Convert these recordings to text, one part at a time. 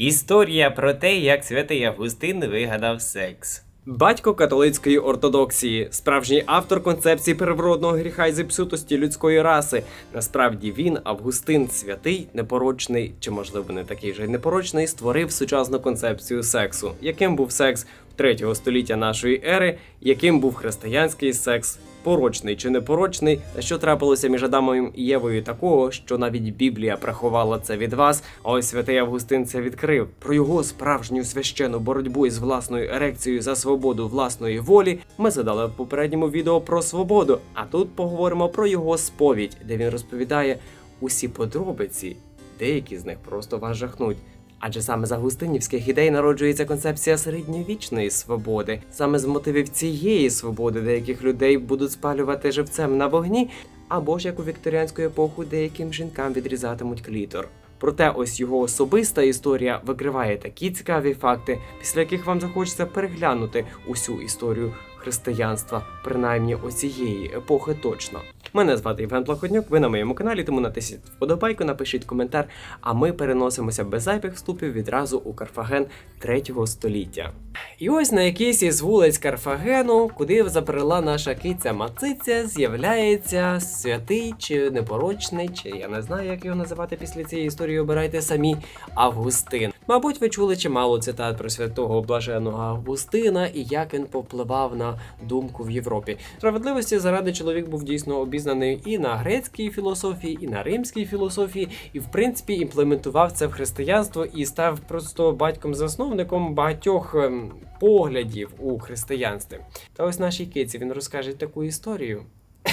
Історія про те, як святий Августин вигадав секс. Батько католицької ортодоксії, справжній автор концепції первородного гріха і зіпсутості людської раси. Насправді він, Августин, святий, непорочний, чи можливо не такий же непорочний, створив сучасну концепцію сексу. Яким був секс 3 століття нашої ери, яким був християнський секс, порочний чи непорочний, що трапилося між Адамом і Євою такого, що навіть Біблія приховала це від вас, а ось святий Августин це відкрив. Про його справжню священну боротьбу із власною ерекцією за свободу власної волі ми задали в попередньому відео про свободу. А тут поговоримо про його сповідь, де він розповідає усі подробиці. Деякі з них просто вас жахнуть. Адже саме з августинівських ідей народжується концепція середньовічної свободи. Саме з мотивів цієї свободи деяких людей будуть спалювати живцем на вогні, або ж як у вікторіанську епоху деяким жінкам відрізатимуть клітор. Проте ось його особиста історія викриває такі цікаві факти, після яких вам захочеться переглянути усю історію християнства, принаймні оцієї епохи точно. Мене звати Євген Плаходнюк, ви на моєму каналі, тому натисніть вподобайку, напишіть коментар, а ми переносимося без зайвих вступів відразу у Карфаген 3 століття. І ось на якійсь із вулиць Карфагену, куди забрела наша киця Мациця, з'являється святий чи непорочний, чи я не знаю, як його називати після цієї історії, обирайте самі Августин. Мабуть, ви чули чимало цитат про святого блаженого Августина і як він попливав на думку в Європі. Справедливості заради чоловік був дійсно обізнаний і на грецькій філософії, і на римській філософії, і в принципі імплементував це в християнство і став просто батьком-засновником багатьох ем, поглядів у християнстві. Та ось нашій киці він розкаже таку історію,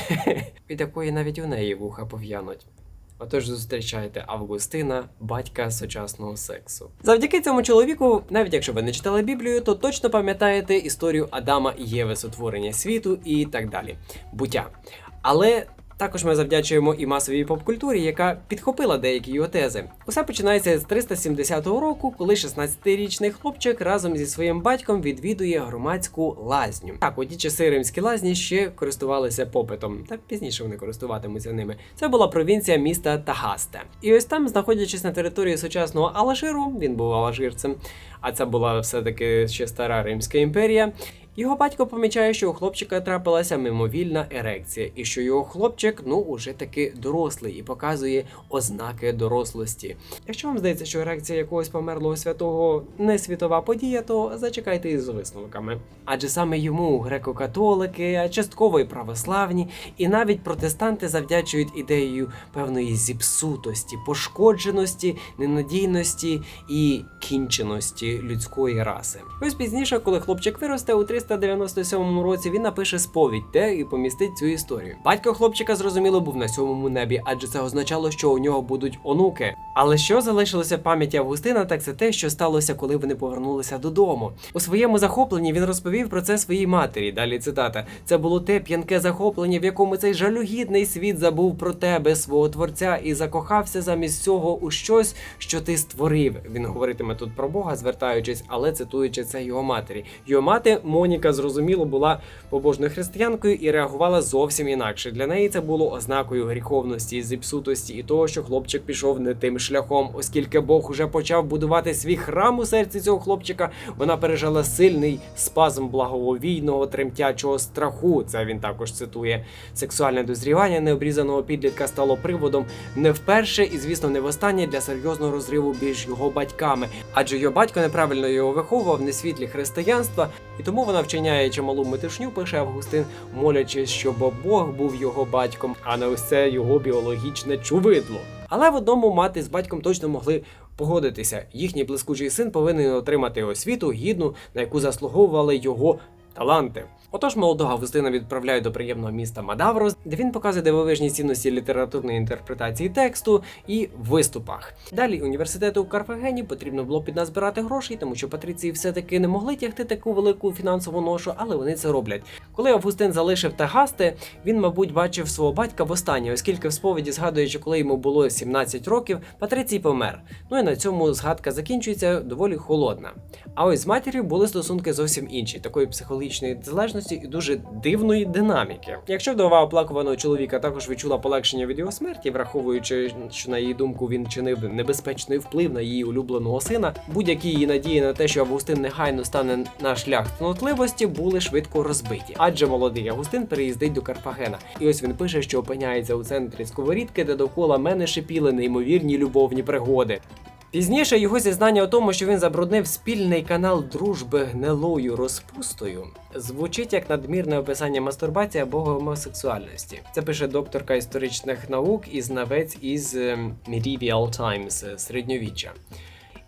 від якої навіть у неї вуха пов'януть. Отож зустрічайте Августина, батька сучасного сексу. Завдяки цьому чоловіку, навіть якщо ви не читали Біблію, то точно пам'ятаєте історію Адама і Єви, сотворення світу і так далі. Буття. Але також ми завдячуємо і масовій попкультурі, яка підхопила деякі його тези. Усе починається з 370 року, коли 16-річний хлопчик разом зі своїм батьком відвідує громадську лазню. Так, у ті часи римські лазні ще користувалися попитом, та пізніше вони користуватимуться ними. Це була провінція міста Тагасте. І ось там, знаходячись на території сучасного Алажиру, він був алажирцем, а це була все-таки ще стара Римська імперія. Його батько помічає, що у хлопчика трапилася мимовільна ерекція, і що його хлопчик ну уже таки дорослий і показує ознаки дорослості. Якщо вам здається, що ерекція якогось померлого святого не світова подія, то зачекайте із висновками. Адже саме йому греко-католики, частково і православні, і навіть протестанти завдячують ідеєю певної зіпсутості, пошкодженості, ненадійності і кінченості людської раси. Ось пізніше, коли хлопчик виросте у 397 році, він напише сповідь, де і помістить цю історію. Батько хлопчика зрозуміло був на сьомому небі, адже це означало, що у нього будуть онуки. Але що залишилося в пам'яті Августина, так це те, що сталося, коли вони повернулися додому. У своєму захопленні він розповів про це своїй матері. Далі цитата: це було те п'янке захоплення, в якому цей жалюгідний світ забув про тебе, свого творця, і закохався замість цього у щось, що ти створив. Він говоритиме тут про Бога, звертаючись, але цитуючи це його матері. Його мати Моніка зрозуміло була побожною християнкою і реагувала зовсім інакше. Для неї це було ознакою гріховності, зіпсутості і того, що хлопчик пішов не тим шляхом, оскільки Бог уже почав будувати свій храм у серці цього хлопчика. Вона пережила сильний спазм благовійного тремтячого страху. Це він також цитує. Сексуальне дозрівання необрізаного підлітка стало приводом не вперше і, звісно, не востаннє для серйозного розриву між його батьками, адже його батько неправильно його виховував не світлі християнства, і тому вона вчиняє чималу метишню, пише Августин, молячись, щоб Бог був його батьком, а не ось це його біологічне чувидло. Але в одному мати з батьком точно могли погодитися. Їхній блискучий син повинен отримати освіту гідну, на яку заслуговували його таланти. Отож, молодого Августина відправляють до приємного міста Мадаврос, де він показує дивовижні цінності літературної інтерпретації тексту і виступах. Далі університету у Карфагені потрібно було підназбирати грошей, тому що патриції все-таки не могли тягти таку велику фінансову ношу, але вони це роблять. Коли Августин залишив Тагасте, він, мабуть, бачив свого батька востаннє, оскільки в сповіді, згадуючи, коли йому було 17 років, Патрицій помер. Ну і на цьому згадка закінчується доволі холодна. А ось з матір'ю були стосунки зовсім інші, такої психологічної алкоголічної залежності і дуже дивної динаміки. Якщо вдова оплакуваного чоловіка також відчула полегшення від його смерті, враховуючи, що на її думку він чинив небезпечний вплив на її улюбленого сина, будь-які її надії на те, що Августин негайно стане на шлях цнотливості, були швидко розбиті. Адже молодий Августин переїздить до Карфагена. І ось він пише, що опиняється у центрі сковорідки, де довкола мене шипіли неймовірні любовні пригоди. Пізніше його зізнання у тому, що він забруднив спільний канал дружби гнилою розпустою, звучить як надмірне описання мастурбації або гомосексуальності. Це пише докторка історичних наук і знавець із ем, Medieval Times е, середньовіччя.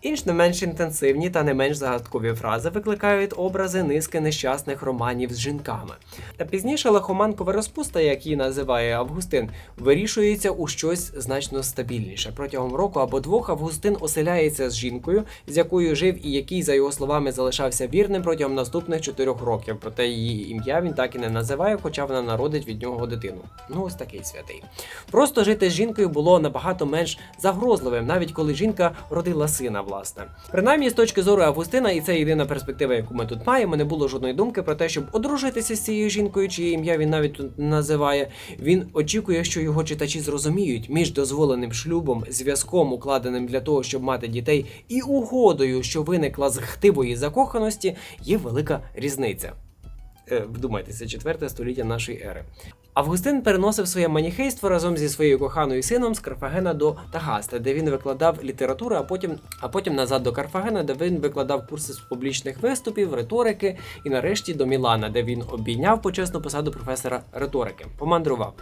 Інш не менш інтенсивні та не менш загадкові фрази викликають образи низки нещасних романів з жінками. Та пізніше лихоманкова розпуста, як її називає Августин, вирішується у щось значно стабільніше. Протягом року або двох Августин оселяється з жінкою, з якою жив і який, за його словами, залишався вірним протягом наступних чотирьох років. Проте її ім'я він так і не називає, хоча вона народить від нього дитину. Ну ось такий святий. Просто жити з жінкою було набагато менш загрозливим, навіть коли жінка родила сина, власне. Принаймні, з точки зору Августина, і це єдина перспектива, яку ми тут маємо, не було жодної думки про те, щоб одружитися з цією жінкою, чиє ім'я він навіть тут називає. Він очікує, що його читачі зрозуміють між дозволеним шлюбом, зв'язком, укладеним для того, щоб мати дітей, і угодою, що виникла з хтивої закоханості, є велика різниця. Е, Вдумайтеся, четверте століття нашої ери. Августин переносив своє маніхейство разом зі своєю коханою сином з Карфагена до Тагаста, де він викладав літературу, а потім, а потім назад до Карфагена, де він викладав курси з публічних виступів, риторики, і нарешті до Мілана, де він обійняв почесну посаду професора риторики, помандрував.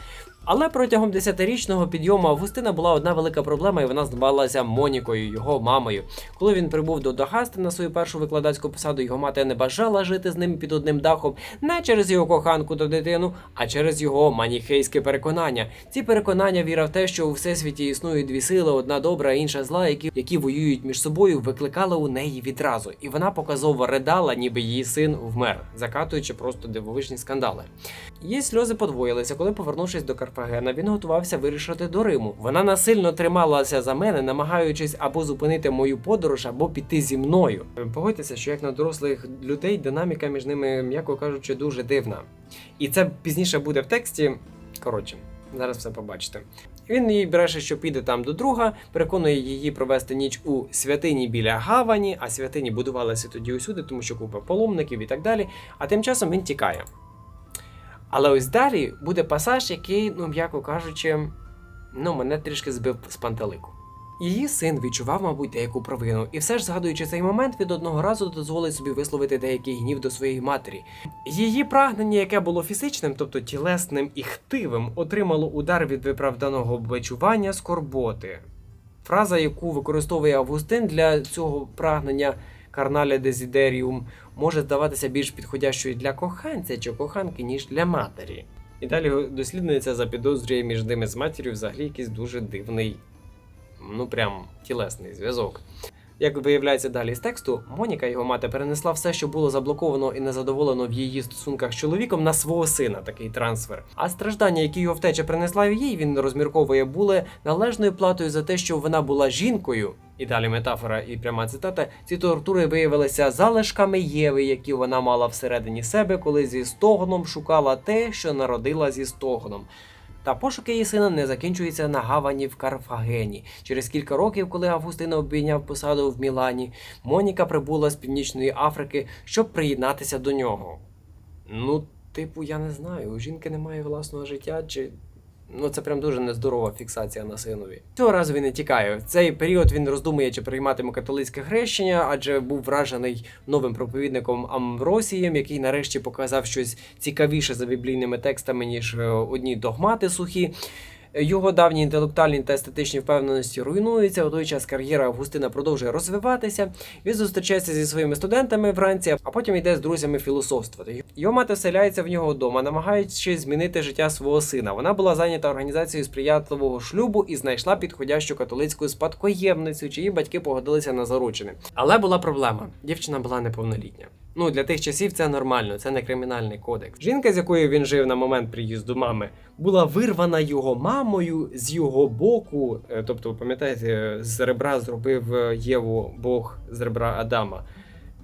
Але протягом десятирічного підйому Августина була одна велика проблема, і вона здавалася Монікою, його мамою. Коли він прибув до Дагасти на свою першу викладацьку посаду, його мати не бажала жити з ним під одним дахом не через його коханку та дитину, а через його маніхейське переконання. Ці переконання віра в те, що у всесвіті існують дві сили, одна добра, інша зла, які, які воюють між собою, викликали у неї відразу. І вона показово ридала, ніби її син вмер, закатуючи просто дивовижні скандали. Її сльози подвоїлися, коли, повернувшись до Карфагена, він готувався вирішити до Риму. Вона насильно трималася за мене, намагаючись або зупинити мою подорож, або піти зі мною. Погодьтеся, що як на дорослих людей динаміка між ними, м'яко кажучи, дуже дивна. І це пізніше буде в тексті. Коротше, зараз все побачите. Він їй бреше, що піде там до друга, переконує її провести ніч у святині біля гавані, а святині будувалися тоді усюди, тому що купа паломників і так далі. А тим часом він тікає. Але ось далі буде пасаж, який, ну м'яко кажучи, ну мене трішки збив з пантелику. Її син відчував, мабуть, деяку провину, і все ж згадуючи цей момент, від одного разу дозволить собі висловити деякий гнів до своєї матері. Її прагнення, яке було фізичним, тобто тілесним і хтивим, отримало удар від виправданого бичування скорботи. Фраза, яку використовує Августин для цього прагнення карналя дезідеріум, може здаватися більш підходящою для коханця чи коханки, ніж для матері. І далі дослідниця запідозрює між ними з матір'ю взагалі якийсь дуже дивний, ну прям тілесний зв'язок. Як виявляється далі з тексту, Моніка, його мати, перенесла все, що було заблоковано і незадоволено в її стосунках з чоловіком, на свого сина, такий трансфер. А страждання, які його втеча принесла їй, він розмірковує, були належною платою за те, що вона була жінкою. І далі метафора і пряма цитата. Ці тортури виявилися залишками Єви, які вона мала всередині себе, коли зі стогоном шукала те, що народила зі стогоном. Та пошуки її сина не закінчуються на гавані в Карфагені. Через кілька років, коли Августина обійняв посаду в Мілані, Моніка прибула з Північної Африки, щоб приєднатися до нього. Ну, типу, я не знаю, у жінки немає власного життя, чи. Ну, це прям дуже нездорова фіксація на синові. Цього разу він не тікає. В цей період він роздумує, чи прийматиме католицьке хрещення, адже був вражений новим проповідником Амвросієм, який нарешті показав щось цікавіше за біблійними текстами, ніж е, одні догмати сухі. Його давні інтелектуальні та естетичні впевненості руйнуються. У той час кар'єра Августина продовжує розвиватися. Він зустрічається зі своїми студентами вранці, а потім йде з друзями філософствувати. Його мати вселяється в нього вдома, намагаючись змінити життя свого сина. Вона була зайнята організацією сприятливого шлюбу і знайшла підходящу католицьку спадкоємницю, чиї батьки погодилися на заручини. Але була проблема: дівчина була неповнолітня. Ну, для тих часів це нормально, це не кримінальний кодекс. Жінка, з якою він жив на момент приїзду мами, була вирвана його мамою з його боку. Е, Тобто, пам'ятаєте, з ребра зробив е, Єву Бог з ребра Адама.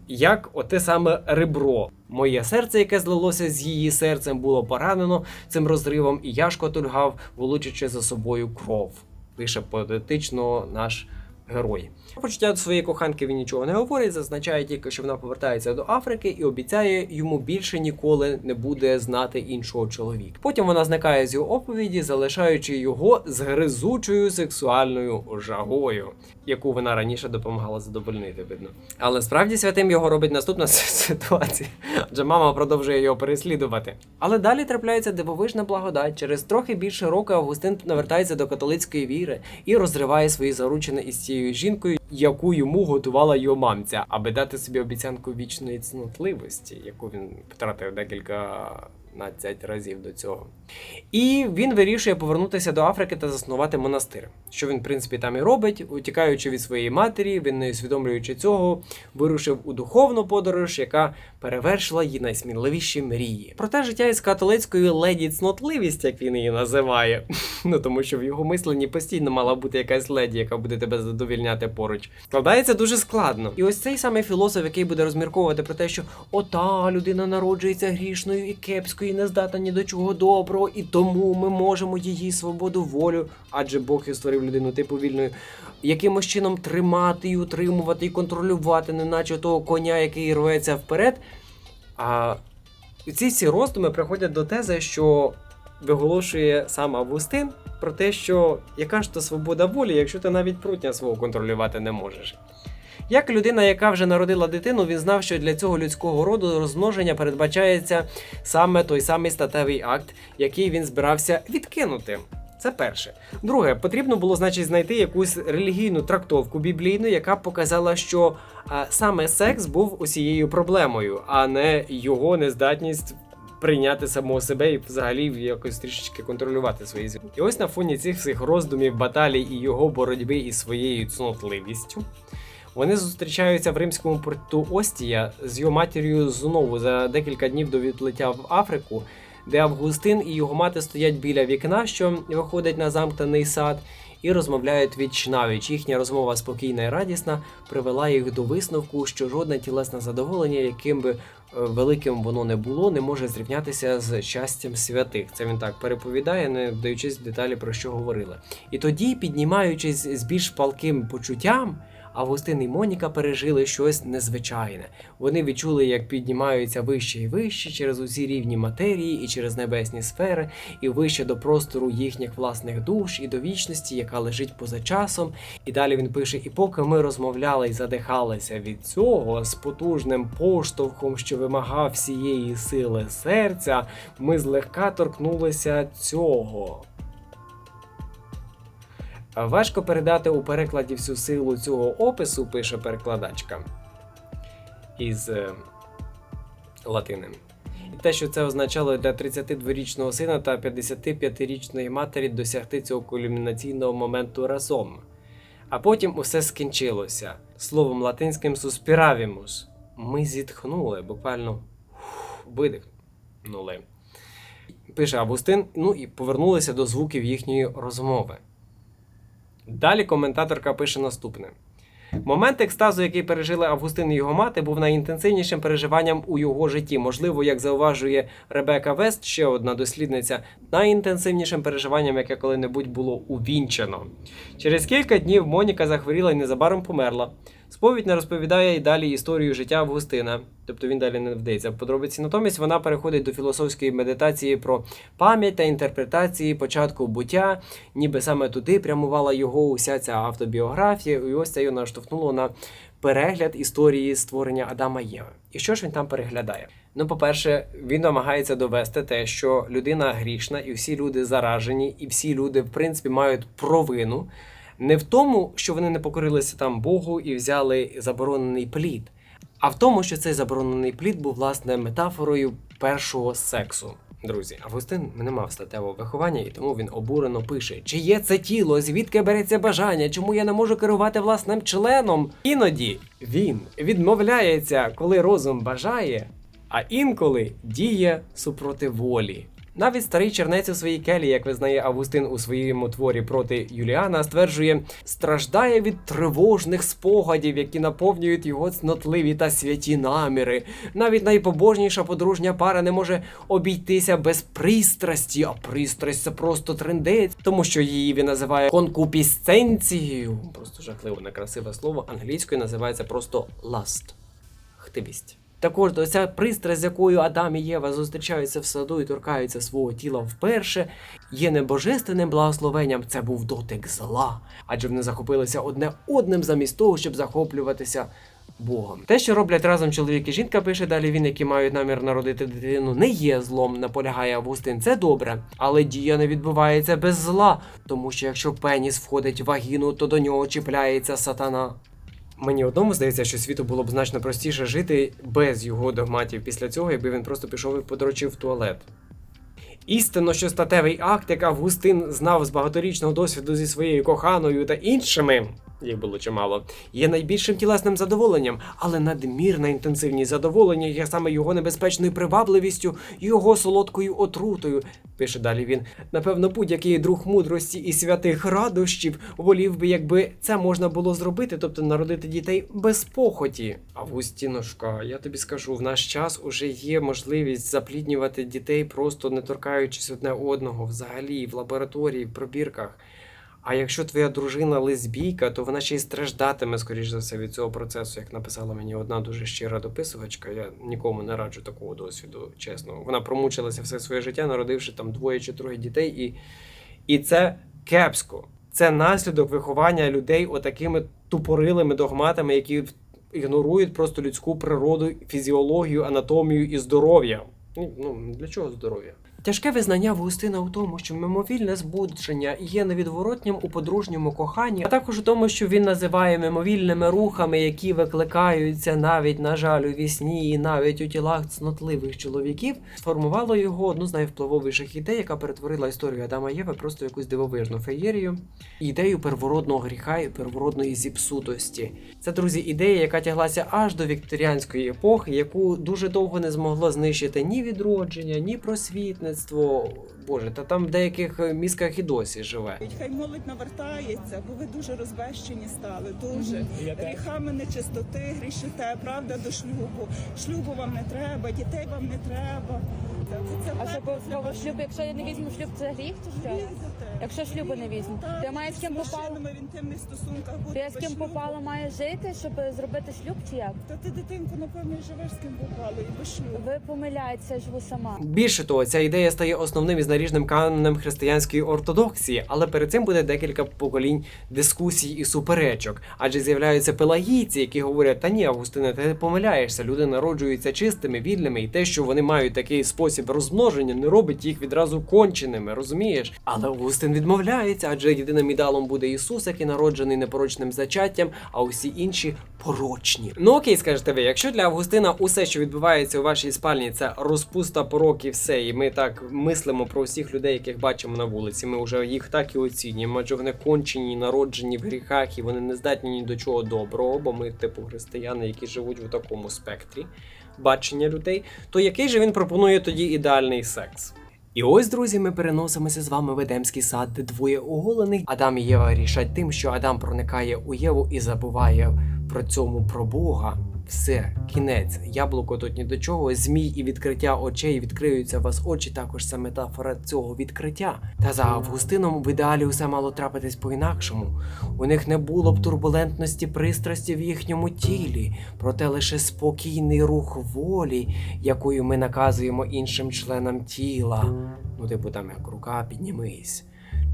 Як оте саме ребро. Моє серце, яке злилося з її серцем, було поранено цим розривом, і я шкотульгав, волочачи за собою кров. Пише поетично наш герой. Про Почуття до своєї коханки він нічого не говорить, зазначає тільки, що вона повертається до Африки і обіцяє йому більше ніколи не буде знати іншого чоловіка. Потім вона зникає з його оповіді, залишаючи його з гризучою сексуальною жагою, яку вона раніше допомагала задовольнити, видно. Але справді святим його робить наступна ситуація, адже мама продовжує його переслідувати. Але далі трапляється дивовижна благодать. Через трохи більше року Августин навертається до католицької віри і розриває свої заручини із цією жінкою, яку йому готувала його мамця, аби дати собі обіцянку вічної цнотливості, яку він втратив декілька. 15 разів до цього. І він вирішує повернутися до Африки та заснувати монастир. Що він, в принципі, там і робить, утікаючи від своєї матері, він не усвідомлюючи цього, вирушив у духовну подорож, яка перевершила її найсміливіші мрії. Проте життя із католицькою леді цнотливість, як він її називає. Ну тому що в його мисленні постійно мала бути якась леді, яка буде тебе задовільняти поруч. Складається дуже складно. І ось цей самий філософ, який буде розмірковувати про те, що ота людина народжується грішною і кепською, і не здатна ні до чого доброго, і тому ми можемо її свободу волю, адже Бог і створив людину типу вільною, якимось чином тримати і утримувати і контролювати, неначе того коня, який рветься вперед. А ці всі роздуми приходять до тези, що виголошує сам Августин про те, що яка ж то свобода волі, якщо ти навіть прутня свого контролювати не можеш. Як людина, яка вже народила дитину, він знав, що для цього людського роду розмноження передбачається саме той самий статевий акт, який він збирався відкинути. Це перше. Друге, потрібно було, значить, знайти якусь релігійну трактовку біблійну, яка показала, що а, саме секс був усією проблемою, а не його нездатність прийняти самого себе і взагалі якось трішечки контролювати свої зміни. І ось на фоні цих всіх роздумів, баталій і його боротьби із своєю цнотливістю. Вони зустрічаються в римському порту Остія з його матір'ю знову за декілька днів до відлиття в Африку, де Августин і його мати стоять біля вікна, що виходить на замкнений сад, і розмовляють віч. Їхня розмова спокійна і радісна привела їх до висновку, що жодне тілесне задоволення, яким би е, великим воно не було, не може зрівнятися з щастям святих. Це він так переповідає, не вдаючись в деталі про що говорили. І тоді, піднімаючись з більш палким почуттям. Августин і Моніка пережили щось незвичайне. Вони відчули, як піднімаються вище і вище через усі рівні матерії і через небесні сфери, і вище до простору їхніх власних душ і до вічності, яка лежить поза часом. І далі він пише: І поки ми розмовляли і задихалися від цього з потужним поштовхом, що вимагав всієї сили серця, ми злегка торкнулися цього. Важко передати у перекладі всю силу цього опису, пише перекладачка із е, латини. І те, що це означало для 32-річного сина та 55-річної матері досягти цього кульмінаційного моменту разом. А потім усе скінчилося. Словом латинським суспіравімус. Ми зітхнули, буквально видихнули. Пише Августин, ну і повернулися до звуків їхньої розмови. Далі коментаторка пише наступне: момент екстазу, який пережили Августин і його мати, був найінтенсивнішим переживанням у його житті. Можливо, як зауважує Ребека Вест, ще одна дослідниця, найінтенсивнішим переживанням, яке коли-небудь було увінчено. Через кілька днів Моніка захворіла і незабаром померла. Сповідь не розповідає і далі історію життя Августина, тобто він далі не вдається в подробиці. Натомість вона переходить до філософської медитації про пам'ять та інтерпретації початку буття, ніби саме туди прямувала його уся ця автобіографія, і ось це його наштовхнуло на перегляд історії створення Адама Єви. І що ж він там переглядає? Ну, по-перше, він намагається довести те, що людина грішна, і всі люди заражені, і всі люди, в принципі, мають провину. Не в тому, що вони не покорилися там Богу і взяли заборонений плід, а в тому, що цей заборонений плід був власне метафорою першого сексу. Друзі, Августин не мав статевого виховання, і тому він обурено пише: чи є це тіло, звідки береться бажання, чому я не можу керувати власним членом? Іноді він відмовляється, коли розум бажає, а інколи діє супроти волі. Навіть старий чернець у своїй келі, як визнає Августин у своєму творі проти Юліана, стверджує, страждає від тривожних спогадів, які наповнюють його цнотливі та святі наміри. Навіть найпобожніша подружня пара не може обійтися без пристрасті, а пристрасть це просто трендець, тому що її він називає конкупісценцією. Просто жахливо некрасиве слово. Англійською називається просто lust. Хтивість. Також ця пристрасть, з якою Адам і Єва зустрічаються в саду і торкаються свого тіла вперше, є не божественним благословенням, це був дотик зла, адже вони захопилися одне одним замість того, щоб захоплюватися Богом. Те, що роблять разом чоловік і жінка, пише далі він, які мають намір народити дитину, не є злом, наполягає Августин. Це добре, але дія не відбувається без зла, тому що якщо пеніс входить в вагіну, то до нього чіпляється сатана. Мені одному здається, що світу було б значно простіше жити без його догматів після цього, якби він просто пішов і подорожив в туалет. Істинно, що статевий акт, як Августин знав з багаторічного досвіду зі своєю коханою та іншими, їх було чимало, є найбільшим тілесним задоволенням, але надмірна інтенсивність задоволення є саме його небезпечною привабливістю, його солодкою отрутою. Пише далі він. Напевно, будь-який друг мудрості і святих радощів волів би, якби це можна було зробити, тобто народити дітей без похоті. Августіношка, я тобі скажу, в наш час уже є можливість запліднювати дітей, просто не торкаючись одне одного, взагалі, в лабораторії, в пробірках. А якщо твоя дружина лесбійка, то вона ще й страждатиме, скоріш за все, від цього процесу, як написала мені одна дуже щира дописувачка. Я нікому не раджу такого досвіду, чесно. Вона промучилася все своє життя, народивши там двоє чи троє дітей, і, і це кепсько. Це наслідок виховання людей отакими тупорилими догматами, які ігнорують просто людську природу, фізіологію, анатомію і здоров'я. Ну, Ну для чого здоров'я? Тяжке визнання Августина у тому, що мимовільне збудження є невідворотнім у подружньому коханні, а також у тому, що він називає мимовільними рухами, які викликаються навіть, на жаль, у вісні і навіть у тілах цнотливих чоловіків, сформувало його одну з найвпливовіших ідей, яка перетворила історію Адама Єви просто якусь дивовижну феєрію, ідею первородного гріха і первородної зіпсутості. Це, друзі, ідея, яка тяглася аж до вікторіанської епохи, яку дуже довго не змогло знищити ні відродження, ні просвітництво. Боже, та там в деяких е, мізках і досі живе. Хай молодь навертається, бо ви дуже розбещені стали. Дуже гріхами нечистоти, грішите, правда до шлюбу. Шлюбу вам не треба, дітей вам не треба. Це, це, це А що шлюб, якщо я не візьму шлюб, це гріх то що? Якщо шлюбу не візьму, я маю з ким попало. в інтимних стосунках То бути я з ким попало маю жити, щоб зробити шлюб чи як? Та ти дитинку, напевно, живеш з ким попало і без шлюбу. Ви помиляєтеся, живу сама. Більше того, ця ідея стає основним і наріжним каноном християнської ортодоксії, але перед цим буде декілька поколінь дискусій і суперечок. Адже з'являються пелагійці, які говорять: та ні, Августине, ти помиляєшся. Люди народжуються чистими, вільними, і те, що вони мають такий спосіб розмноження, не робить їх відразу конченими, розумієш? Але Августин відмовляється, адже єдиним ідеалом буде Ісус, який народжений непорочним зачаттям, а усі інші порочні. Ну окей, скажете ви, якщо для Августина усе, що відбувається у вашій спальні, це розпуста порок і все, і ми так мислимо про усіх людей, яких бачимо на вулиці. Ми вже їх так і оцінюємо, адже вони кончені, народжені в гріхах, і вони не здатні ні до чого доброго, бо ми, типу, християни, які живуть в такому спектрі бачення людей, то який же він пропонує тоді ідеальний секс? І ось, друзі, ми переносимося з вами в Едемський сад, де двоє оголених. Адам і Єва рішать тим, що Адам проникає у Єву і забуває про цьому про Бога. Все, кінець, яблуко тут ні до чого. Змій і відкриття очей відкриються вас очі. Також це метафора цього відкриття. Та за Августином в ідеалі усе мало трапитись по-інакшому. У них не було б турбулентності пристрасті в їхньому тілі, проте лише спокійний рух волі, якою ми наказуємо іншим членам тіла. Ну, типу, там як рука, піднімись.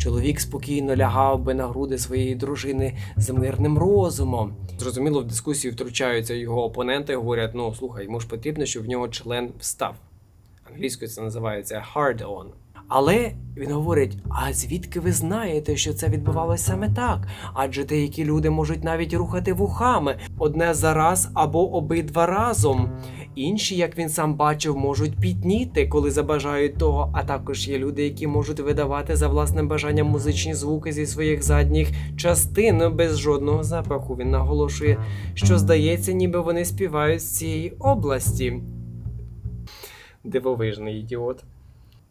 Чоловік спокійно лягав би на груди своєї дружини з мирним розумом. Зрозуміло, в дискусію втручаються його опоненти, говорять: ну слухай, йому ж потрібно, щоб в нього член встав. Англійською це називається hard on. Але він говорить: а звідки ви знаєте, що це відбувалося саме так? Адже деякі люди можуть навіть рухати вухами одне за раз або обидва разом. Інші, як він сам бачив, можуть пітніти, коли забажають того. А також є люди, які можуть видавати за власним бажанням музичні звуки зі своїх задніх частин без жодного запаху. Він наголошує, що здається, ніби вони співають з цієї області. Дивовижний ідіот.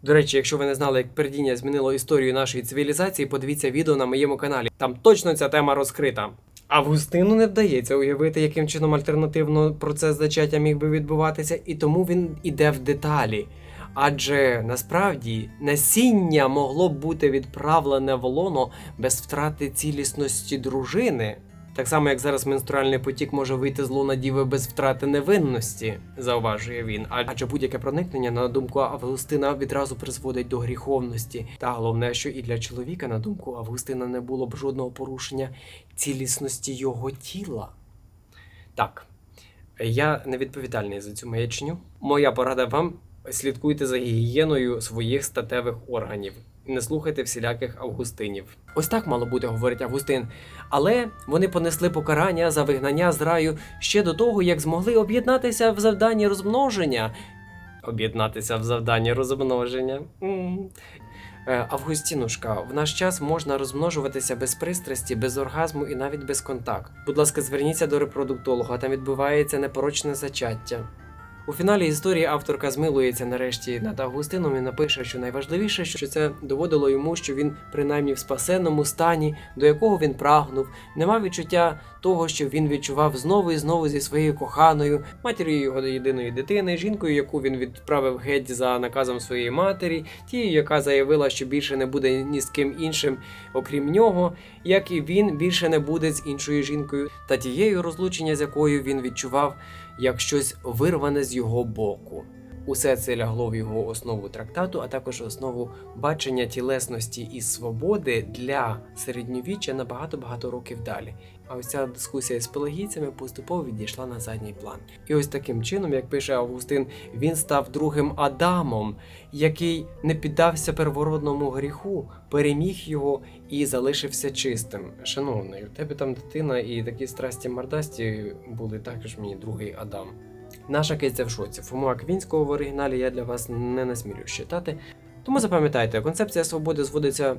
До речі, якщо ви не знали, як пердіння змінило історію нашої цивілізації, подивіться відео на моєму каналі. Там точно ця тема розкрита. Августину не вдається уявити, яким чином альтернативно процес зачаття міг би відбуватися, і тому він іде в деталі. Адже насправді насіння могло б бути відправлене в лоно без втрати цілісності дружини. Так само, як зараз менструальний потік може вийти з луна діви без втрати невинності, зауважує він. Адже будь-яке проникнення, на думку Августина, відразу призводить до гріховності. Та головне, що і для чоловіка, на думку Августина, не було б жодного порушення цілісності його тіла. Так, я не відповідальний за цю маячню. Моя порада вам слідкуйте за гігієною своїх статевих органів. Не слухайте всіляких августинів. Ось так мало бути, говорить Августин. Але вони понесли покарання за вигнання з раю ще до того, як змогли об'єднатися в завданні розмноження. Об'єднатися в завданні розмноження. Е, Августінушка, в наш час можна розмножуватися без пристрасті, без оргазму і навіть без контакту. Будь ласка, зверніться до репродуктолога, там відбувається непорочне зачаття. У фіналі історії авторка змилується. Нарешті над Августином і напише, що найважливіше, що це доводило йому, що він принаймні в спасенному стані, до якого він прагнув, не мав відчуття того, що він відчував знову і знову зі своєю коханою, матір'ю його єдиної дитини, жінкою, яку він відправив геть за наказом своєї матері, тією, яка заявила, що більше не буде ні з ким іншим, окрім нього, як і він більше не буде з іншою жінкою, та тією розлучення, з якою він відчував як щось вирване з його боку. Усе це лягло в його основу трактату, а також основу бачення тілесності і свободи для середньовіччя на багато-багато років далі. А ось ця дискусія з пелагійцями поступово відійшла на задній план. І ось таким чином, як пише Августин, він став другим Адамом, який не піддався первородному гріху, переміг його і залишився чистим. Шановний, у тебе там дитина і такі страсті мордасті були також мені другий Адам. Наша киця в шоці. Фому Аквінського в оригіналі я для вас не насмілюсь читати. Тому запам'ятайте, концепція свободи зводиться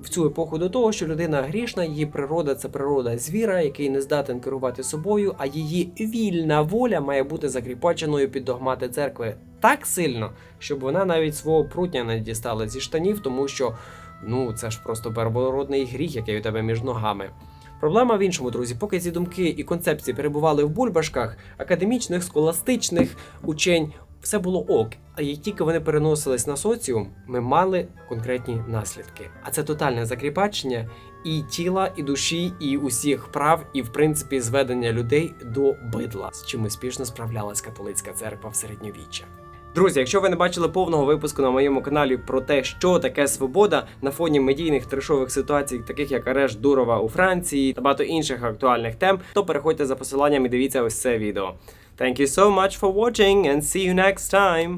в цю епоху до того, що людина грішна, її природа це природа звіра, який не здатен керувати собою, а її вільна воля має бути закріпаченою під догмати церкви так сильно, щоб вона навіть свого прутня не дістала зі штанів, тому що ну це ж просто первородний гріх, який у тебе між ногами. Проблема в іншому, друзі, поки ці думки і концепції перебували в бульбашках академічних, схоластичних учень, все було ок. А як тільки вони переносились на соціум, ми мали конкретні наслідки. А це тотальне закріпачення і тіла, і душі, і усіх прав, і в принципі зведення людей до бидла, з чим успішно справлялась католицька церква в середньовіччя. Друзі, якщо ви не бачили повного випуску на моєму каналі про те, що таке свобода на фоні медійних трешових ситуацій, таких як арешт Дурова у Франції та багато інших актуальних тем, то переходьте за посиланням і дивіться ось це відео. Thank you so much for watching and see you next time!